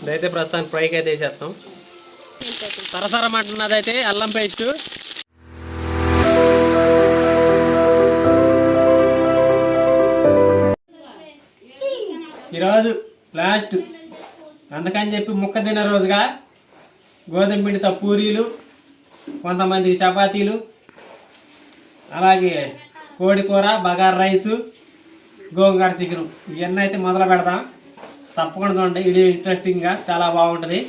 ఇదైతే ప్రస్తుతానికి ఫ్రైకి అయితే వేసేస్తాం. సరసరం అంటున్నదైతే అల్లం పేస్ట్. ఈరోజు లాస్ట్. అందుకని చెప్పి ముక్క తిన్న రోజుగా గోధుమ పిండితో పూరీలు కొంతమందికి చపాతీలు అలాగే కోడి కూర బగార్ రైసు గోంగూర చికెన్. ఇవన్నీ అయితే మొదలు పెడతాం. తప్పకుండా చూడండి. ఇది ఇంట్రెస్టింగ్గా చాలా బాగుంటుంది.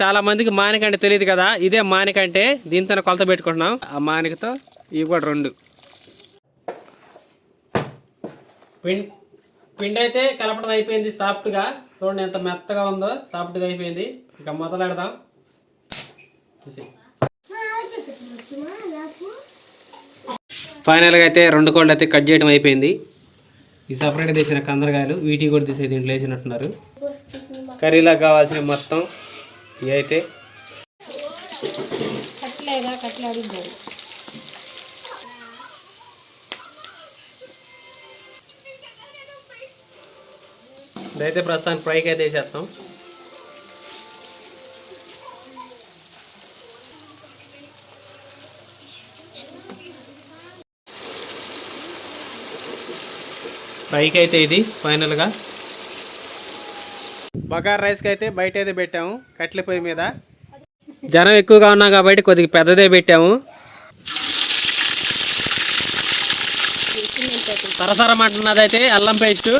చాలా మందికి మానిక అంటే తెలియదు కదా. ఇదే మానిక అంటే దీంతో కొలత పెట్టుకుంటున్నాం. ఆ మానికతో ఇవి కూడా రెండు. పిండి పిండి అయితే కలపడం అయిపోయింది సాఫ్ట్గా. చూడండి ఎంత మెత్తగా ఉందో. సాఫ్ట్గా అయిపోయింది. ఇక మొదలెడదాం చూసి ఫైనల్గా అయితే రెండు కోళ్ళు అయితే కట్ చేయడం అయిపోయింది. ఈ సపరేట్గా తెచ్చిన కందరకాయలు వీటికి కూడా తీసే దీంట్లో వేసినట్టున్నారు. కర్రీలా కావాల్సిన మొత్తం ఇవి అయితే. ఇదైతే ప్రస్తుతానికి ఫ్రైకి అయితే వేసేస్తాం. పైకి అయితే ఇది ఫైనల్గా. బగార్ రైస్కి అయితే బయట అయితే పెట్టాము కట్ల పొయ్యి మీద. జనం ఎక్కువగా ఉన్నాం కాబట్టి కొద్దిగా పెద్దదే పెట్టాము. సరసరం అంటున్నదైతే అల్లం పేస్ట్.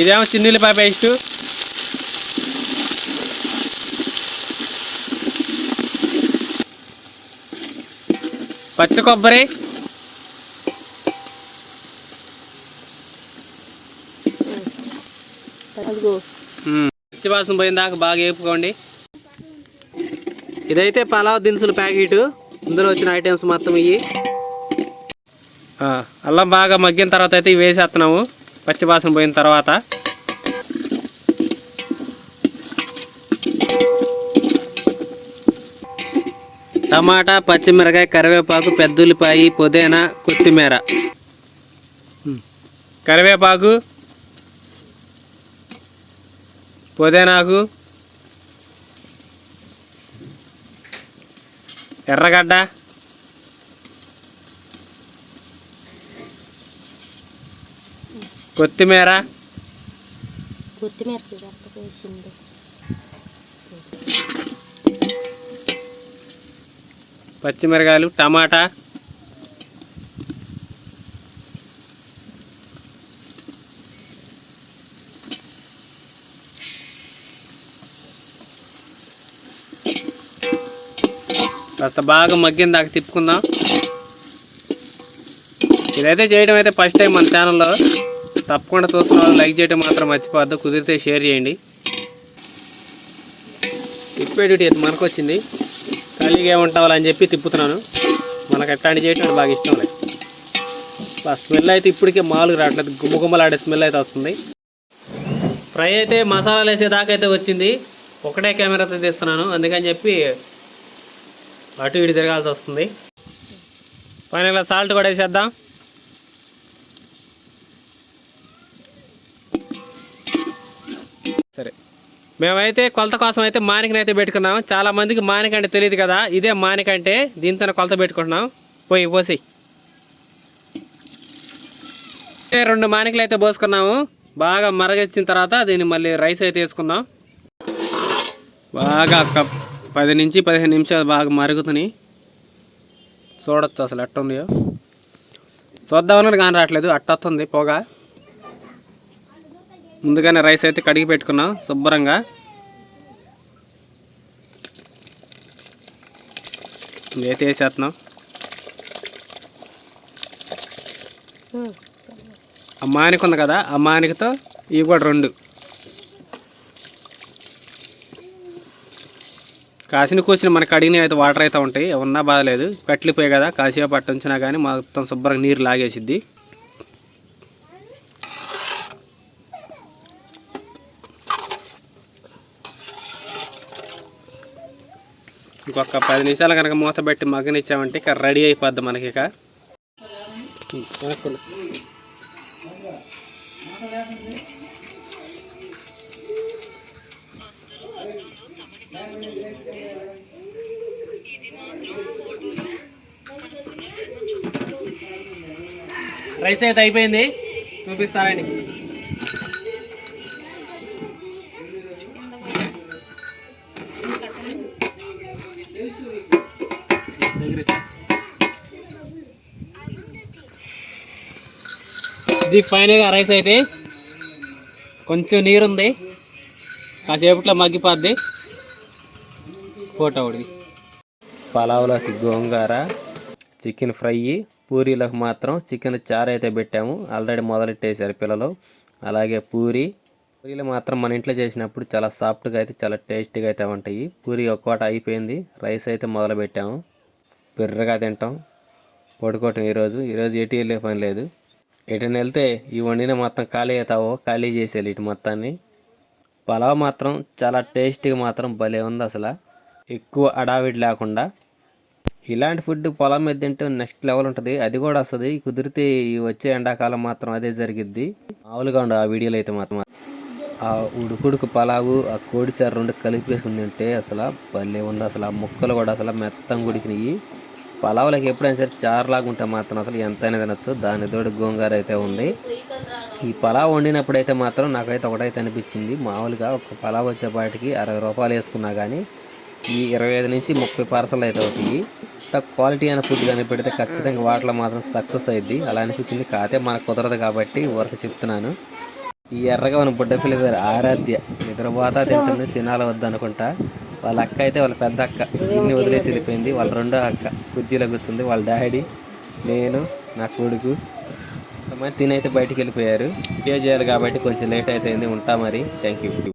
ఇదేమో చిన్నుల్లిపాయ పేస్టు. పచ్చి కొబ్బరి. పచ్చి వాసన పోయిన దాకా బాగా వేపుకోండి ఇదైతే పలావ్ దినుసుల ప్యాకెట్. ఇందులో వచ్చిన ఐటమ్స్ మొత్తం ఇవి అల్లం బాగా మగ్గిన తర్వాత అయితే ఇవి వేసేస్తున్నాము. పచ్చి వాసన పోయిన తర్వాత. టమాటా పచ్చిమిరకాయ కరివేపాకు పెద్దుల్లిపాయి పుదీనా కొత్తిమీర. కరివేపాకు పుదీనాకు ఎర్రగడ్డ కొత్తిమీర. కొత్తిమీర పచ్చిమిరకాయలు టమాటా. కాస్త బాగా మగ్గిన దాకా తిప్పుకుందాం. ఇదైతే చేయడం అయితే ఫస్ట్ టైం మన ఛానల్లో తప్పకుండా చూస్తున్న లైక్ చేయడం మాత్రం మర్చిపోద్దు కుదిరితే షేర్ చేయండి. తిప్పే డ్యూటీ అయితే మనకు వచ్చింది ఖాళీగా అని చెప్పి తిప్పుతున్నాను. మనకు అట్లాంటి చేయటం బాగా ఇష్టం లేదు. ఆ స్మెల్ అయితే ఇప్పటికే మాలు రావట్లేదు గుమ్మగుమ్మలాడే స్మెల్ అయితే వస్తుంది. ఫ్రై అయితే మసాలాలు వేసేదాకా అయితే వచ్చింది. ఒకటే కెమెరాతో తీస్తున్నాను. అందుకని చెప్పి అటు ఇటు తిరగాల్సి వస్తుంది. ఫైనల్గా సాల్ట్ కూడా వేసేద్దాం. మేమైతే కొలత కోసం అయితే మానికనైతే అయితే పెట్టుకున్నాం. చాలా మందికి మానిక అంటే తెలియదు కదా. ఇదే మానిక అంటే దీంతో కొలత పెట్టుకుంటున్నాం. పోయి పోసి. రెండు మానికలు అయితే పోసుకున్నాము. బాగా మరగచ్చిన తర్వాత దీన్ని మళ్ళీ రైస్ అయితే వేసుకుందాం. బాగా ఒక పది నుంచి పదిహేను నిమిషాలు బాగా మరుగుతున్నాయి. చూడొచ్చు అసలు ఎట్ట చూద్దామని కానీ రావట్లేదు. అట్ట వస్తుంది పొగ. ముందుగానే రైస్ అయితే కడిగి పెట్టుకున్నాం శుభ్రంగా. అయితే వేసేస్తున్నాం. ఆ మానిక ఉంది కదా ఆ మానికతో ఇవి కూడా రెండు. కాసిన కూసిన మనకి కడిగినవి అయితే వాటర్ అయితే ఉంటాయి ఉన్నా బాధలేదు కట్లిపోయాయి కదా కాసేపు పట్టించినా కానీ మొత్తం శుభ్రంగా నీరు లాగేసిద్ది. ఇంకొక పది నిమిషాలు కనుక మూత పెట్టి మగ్గనిచ్చామంటే ఇక రెడీ అయిపోద్ది మనకి ఇక. రైస్ అయితే అయిపోయింది. చూపిస్తానండి. ఇది ఫైనల్గా రైస్ అయితే కొంచెం నీరుంది. కాసేపట్లో మగ్గిపోద్ది. ఫోటో ఒకటి. పలావులోకి గోంగూర చికెన్ ఫ్రై పూరీలకు మాత్రం చికెన్ చారు అయితే పెట్టాము. ఆల్రెడీ మొదలెట్టేశారు పిల్లలు. అలాగే పూరి. పూరీలు మాత్రం మన ఇంట్లో చేసినప్పుడు చాలా సాఫ్ట్గా అయితే చాలా టేస్టీగా అయితే ఉంటాయి. పూరి ఒక్కోట అయిపోయింది. రైస్ అయితే మొదలు పెట్టాము. బిర్రగా తింటాం. పడుకోవటం ఈరోజు. ఈరోజు ఎటు వెళ్ళే పని లేదు. ఎటైనా వెళ్తే ఈ వండిన మొత్తం ఖాళీ అవుతావో ఖాళీ చేసేయాలి ఇటు మొత్తాన్ని. పలావ్ మాత్రం చాలా టేస్టీగా మాత్రం భలే ఉంది అసలు. ఎక్కువ అడావిడి లేకుండా. ఇలాంటి ఫుడ్ పొలం మీద తింటే నెక్స్ట్ లెవెల్ ఉంటుంది. అది కూడా వస్తుంది. కుదిరితే ఈ వచ్చే ఎండాకాలం మాత్రం అదే జరిగిద్ది. మామూలుగా ఉండవు ఆ వీడియోలో అయితే మాత్రం ఆ ఉడుకుడుకు పలావు ఆ కోడి చారు రెండు కలిపేసుకుని తింటే అసలు భలే ఉంది అసలు. ఆ ముక్కలు కూడా అసలు మెత్తం ఉడికినాయి పలావులకి ఎప్పుడైనా సరే చారులాగా ఉంటే మాత్రం అసలు ఎంతైనా తినొచ్చు. దాని తోడు గోంగూర అయితే ఉంది. ఈ పలావ్ వండినప్పుడైతే మాత్రం నాకైతే ఒకటైతే అనిపించింది. మామూలుగా ఒక పలావ్ వచ్చేపాటికి అరవై రూపాయలు వేసుకున్నా కానీ ఈ ఇరవై ఐదు నుంచి ముప్పై పార్సల్ అయితే అవుతాయి. తక్కువ క్వాలిటీ అయిన ఫుడ్ కానీ పెడితే ఖచ్చితంగా వాటిలో మాత్రం సక్సెస్ అయింది అలా అనిపించింది. కాతే మనకు కుదరదు కాబట్టి వరకు చెప్తున్నాను. ఈ ఎర్రగా మన బుడ్డ పిల్ల గారు ఆరాధ్య. నిద్రపోతా తింటుంది తినాలి వద్దనుకుంటా. వాళ్ళ అక్క అయితే వాళ్ళ పెద్ద అక్క. ఇన్ని వదిలేసి వెళ్ళిపోయింది. వాళ్ళ రెండో అక్క కుర్చీలో కూర్చుంది. వాళ్ళ డాడీ నేను నా కొడుకు. మరి తినైతే బయటికి వెళ్ళిపోయారు. పే చేయాలి కాబట్టి కొంచెం లేట్ అయితే ఉంటా మరి. Thank you